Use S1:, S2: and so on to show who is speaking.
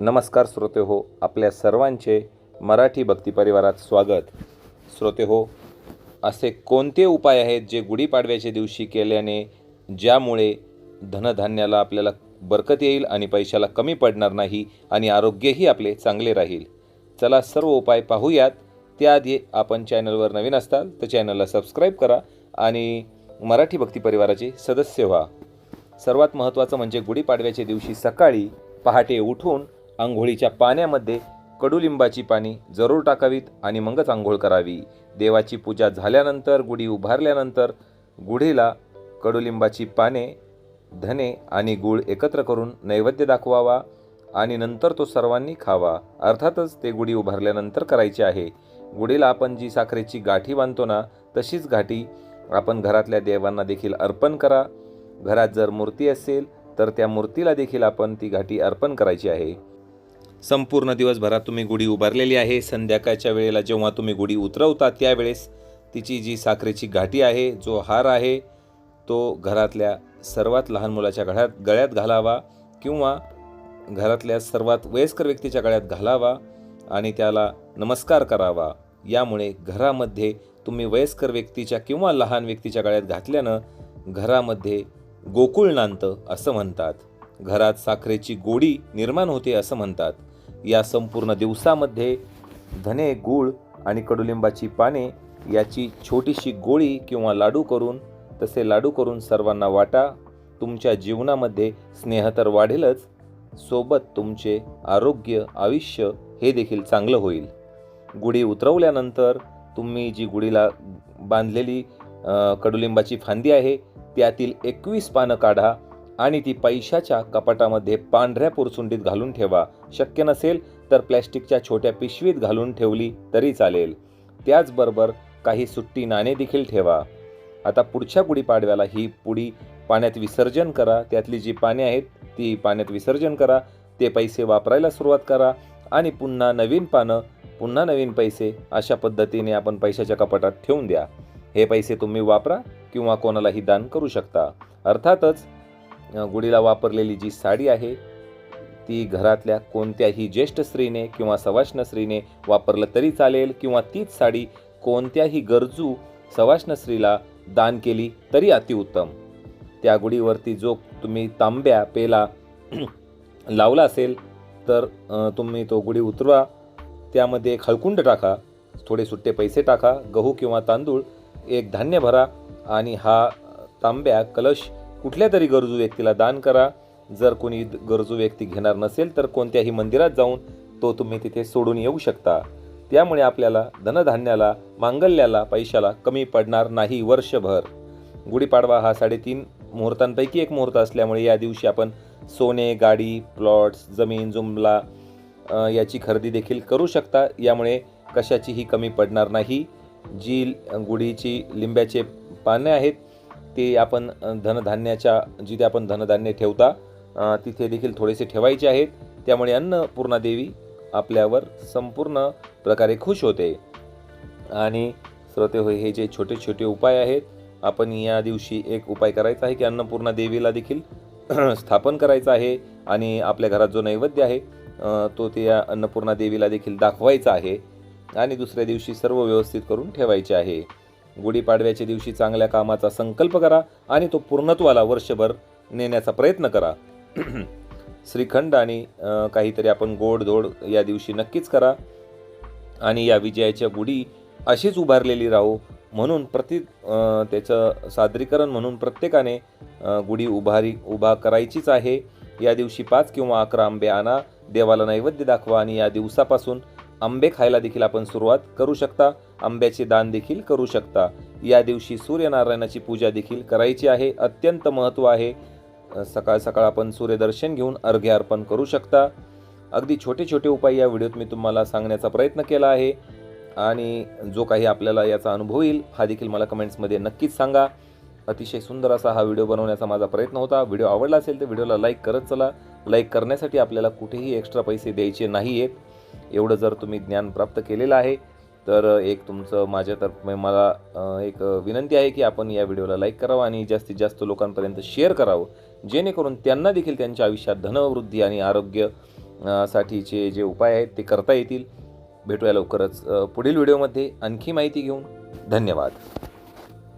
S1: नमस्कार श्रोते हो आपल्या सर्वांचे मराठी भक्ती परिवारात स्वागत. श्रोते हो असे कोणते उपाय आहेत जे गुढीपाडव्याच्या दिवशी केल्याने ज्यामुळे धनधान्याला आपल्याला बरकत येईल आणि पैशाला कमी पडणार नाही आणि आरोग्यही आपले चांगले राहील? चला सर्व उपाय पाहूयात. त्याआधी आपण चॅनलवर नवीन असताल तर चॅनलला सबस्क्राईब करा आणि मराठी भक्ती परिवाराचे सदस्य व्हा. सर्वात महत्त्वाचं म्हणजे गुढीपाडव्याच्या दिवशी सकाळी पहाटे उठून आंघोळीच्या पाण्यामध्ये कडुलिंबाची पाणी जरूर टाकावीत आणि मगच आंघोळ करावी. देवाची पूजा झाल्यानंतर गुढी उभारल्यानंतर गुढीला कडुलिंबाची पाने धने आणि गूळ एकत्र करून नैवेद्य दाखवावा आणि नंतर तो सर्वांनी खावा. अर्थातच ते गुढी उभारल्यानंतर करायचे आहे. गुढीला आपण जी साखरेची गाठी बांधतो ना तशीच गाठी आपण घरातल्या देवांना देखील अर्पण करा. घरात जर मूर्ती असेल तर त्या मूर्तीला देखील आपण ती घाटी अर्पण करायची आहे. संपूर्ण दिवसभरात तुम्ही गुढी उभारलेली आहे. संध्याकाळच्या वेळेला जेव्हा तुम्ही गुढी उतरवता त्यावेळेस तिची जी साखरेची घाटी आहे जो हार आहे तो घरातल्या सर्वात लहान मुलाच्या गळ्यात गळ्यात घालावा किंवा घरातल्या सर्वात वयस्कर व्यक्तीच्या गळ्यात घालावा आणि त्याला नमस्कार करावा. यामुळे घरामध्ये तुम्ही वयस्कर व्यक्तीच्या किंवा लहान व्यक्तीच्या गळ्यात घातल्यानं घरामध्ये गोकुळ नांतं असं म्हणतात. घरात साखरेची गोडी निर्माण होते असं म्हणतात. या संपूर्ण दिवसामध्ये धने गूळ आणि कडुलिंबाची पाने याची छोटीशी गोळी किंवा लाडू करून तसे लाडू करून सर्वांना वाटा तुमच्या जीवनामध्ये स्नेह तर वाढेलच सोबत तुमचे आरोग्य आयुष्य हे देखील चांगलं होईल. गुढी उतरवल्यानंतर तुम्ही जी गुढीला बांधलेली कडुलिंबाची फांदी आहे त्यातील एकवीस पानं काढा आणि ती पैशाच्या कपाटामध्ये पांढऱ्या पुरसुंडीत घालून ठेवा. शक्य नसेल तर प्लॅस्टिकच्या छोट्या पिशवीत घालून ठेवली तरी चालेल. त्याचबरोबर काही सुट्टी नाणे देखील ठेवा. आता पुढच्या गुढीपाडव्याला ही पुडी पाण्यात विसर्जन करा. त्यातली जी पाने आहेत ती पाण्यात विसर्जन करा. ते पैसे वापरायला सुरुवात करा. आणि पुन्हा नवीन पानं पुन्हा नवीन पैसे अशा पद्धतीने आपण पैशाच्या कपाटात ठेवून द्या. हे पैसे तुम्ही वापरा किंवा कोणालाही दान करू शकता. अर्थातच गुढीला वापरलेली जी साडी आहे ती घरातल्या कोणत्याही ज्येष्ठ स्त्रीने किंवा सवाष्ण स्त्रीने वापरलं तरी चालेल किंवा तीच साडी कोणत्याही गरजू सवाष्ण स्त्रीला दान केली तरी अतिउत्तम. त्या गुढीवरती जो तुम्ही तांब्या पेला लावला असेल तर तुम्ही तो गुढी उतरवा. त्यामध्ये एक हळकुंड टाका थोडे सुट्टे पैसे टाका गहू किंवा तांदूळ एक धान्य भरा आणि हा तांब्या कलश कुठल्या तरी गरजू व्यक्तीला दान करा. जर कोणी गरजू व्यक्ती घेणार नसेल तर कोणत्याही मंदिरात जाऊन तो तुम्ही तिथे सोडून येऊ शकता. त्यामुळे आपल्याला धनधान्याला मांगल्याला पैशाला कमी पडणार नाही वर्षभर. गुढीपाडवा हा साडेतीन मुहूर्तांपैकी एक मुहूर्त असल्यामुळे या दिवशी आपण सोने गाडी प्लॉट्स जमीन जुमला याची खरेदी देखील करू शकता. यामुळे कशाचीही कमी पडणार नाही. जी गुढीची लिंब्याचे पाने आहेत ते आपण धनधान्याच्या जिथे आपण धनधान्य ठेवता तिथे देखील थोडेसे ठेवायचे आहेत. त्यामुळे अन्नपूर्णा देवी आपल्यावर संपूर्ण प्रकारे खुश होते. आणि श्रोते होय हे जे छोटे छोटे उपाय आहेत आपण या दिवशी एक उपाय करायचा आहे की अन्नपूर्णा देवीला देखील स्थापन करायचं आहे आणि आपल्या घरात जो नैवेद्य आहे तो त्या अन्नपूर्णा देवीला देखील दाखवायचा आहे. आणि दुसऱ्या दिवशी सर्व व्यवस्थित करून ठेवायचे आहे. गुढीपाडव्याच्या दिवशी चांगल्या कामाचा संकल्प करा आणि तो पूर्णत्वाला वर्षभर नेण्याचा प्रयत्न करा. श्रीखंड आणि काहीतरी आपण गोडधोड या दिवशी नक्कीच करा. आणि या विजयाच्या गुढी अशीच उभारलेली राहू म्हणून प्रति त्याचं सादरीकरण म्हणून प्रत्येकाने गुढी उभारी उभा करायचीच आहे. या दिवशी पाच किंवा अकरा आंबे आणा देवाला नैवेद्य दाखवा आणि या दिवसापासून आंबे खायला देखील आपण सुरुवात करू शकता. आंब्याचे दान देखील करू शकता. या दिवशी सूर्यनारायणाची पूजा देखील करायची आहे. अत्यंत महत्त्व आहे. सकाळ सकाळ आपण सूर्यदर्शन घेऊन अर्घ्य अर्पण करू शकता. अगदी छोटे छोटे उपाय या व्हिडिओत मी तुम्हाला सांगण्याचा प्रयत्न केला आहे. आणि जो काही आपल्याला याचा अनुभव येईल हा देखील मला कमेंट्समध्ये नक्कीच सांगा. अतिशय सुंदर असा हा व्हिडिओ बनवण्याचा माझा प्रयत्न होता. व्हिडिओ आवडला असेल तर व्हिडिओला लाईक करत चला. लाईक करण्यासाठी आपल्याला कुठेही एक्स्ट्रा पैसे द्यायचे नाही आहेत एवढं जर तुम्ही ज्ञान प्राप्त केलेलं आहे तर एक तुमचं माझ्यातर्फे मला एक विनंती आहे की आपण या व्हिडिओला लाईक करावं आणि जास्तीत जास्त लोकांपर्यंत शेअर करावं. जेणेकरून त्यांना देखील त्यांच्या आयुष्यात धनवृद्धी आणि आरोग्य साठीचे जे उपाय आहेत ते करता येतील. भेटूया लवकरच पुढील व्हिडिओमध्ये. आणखी माहिती घेऊन धन्यवाद.